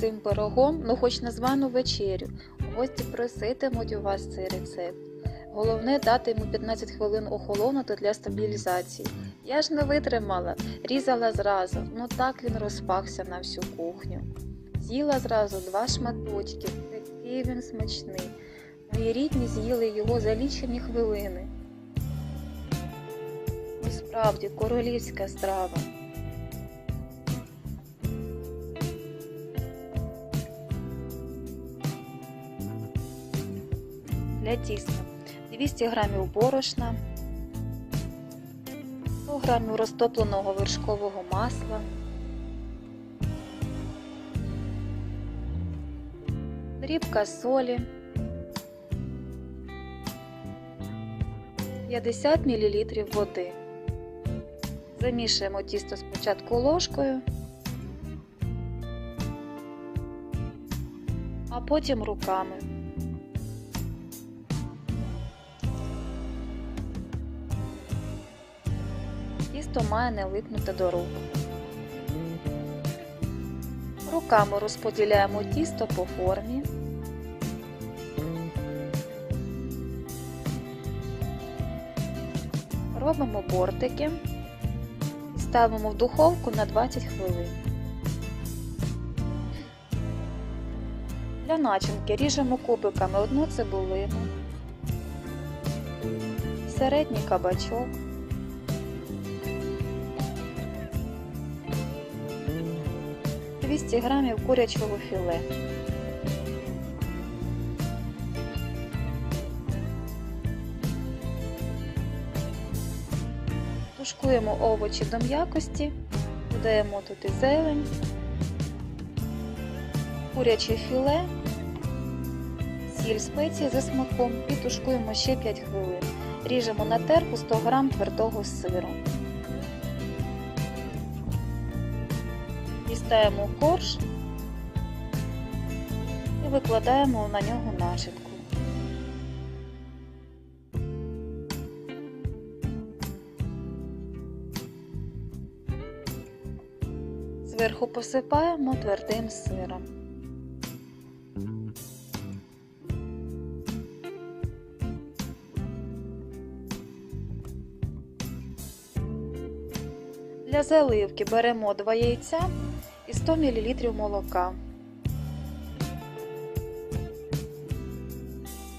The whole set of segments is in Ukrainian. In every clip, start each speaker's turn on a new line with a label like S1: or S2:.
S1: цим пирогом, ну хоч на звану вечерю. Гості проситимуть у вас цей рецепт. Головне дати йому 15 хвилин охолонути для стабілізації. Я ж не витримала, різала зразу, ну так він розпахся на всю кухню. З'їла зразу два шматочки, такий він смачний. Мої рідні з'їли його за лічені хвилини. Ну, справді, королівська страва. Для тіста 200 г борошна, 100 г розтопленого вершкового масла, дрібка солі, 50 мл води. Замішуємо тісто спочатку ложкою, а потім руками. Тісто має не липнути до рук. Руками розподіляємо тісто по формі. Робимо бортики ставимо в духовку на 20 хвилин. Для начинки ріжемо кубиками одну цибулину, середній кабачок, – 200 грамів курячого філе. Тушкуємо овочі до м'якості, додаємо тут і зелень, куряче філе, сіль спеції за смаком і тушкуємо ще 5 хвилин. Ріжемо на терку 100 г твердого сиру. Дістаємо корж і викладаємо на нього начинку. Зверху посипаємо твердим сиром. Для заливки беремо 2 яйця і 100 мл молока.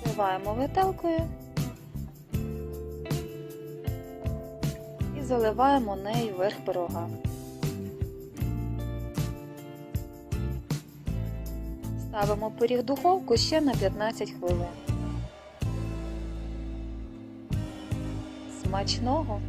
S1: Вливаємо виделкою і заливаємо нею верх пирога. Ставимо пиріг в духовку ще на 15 хвилин. Смачного!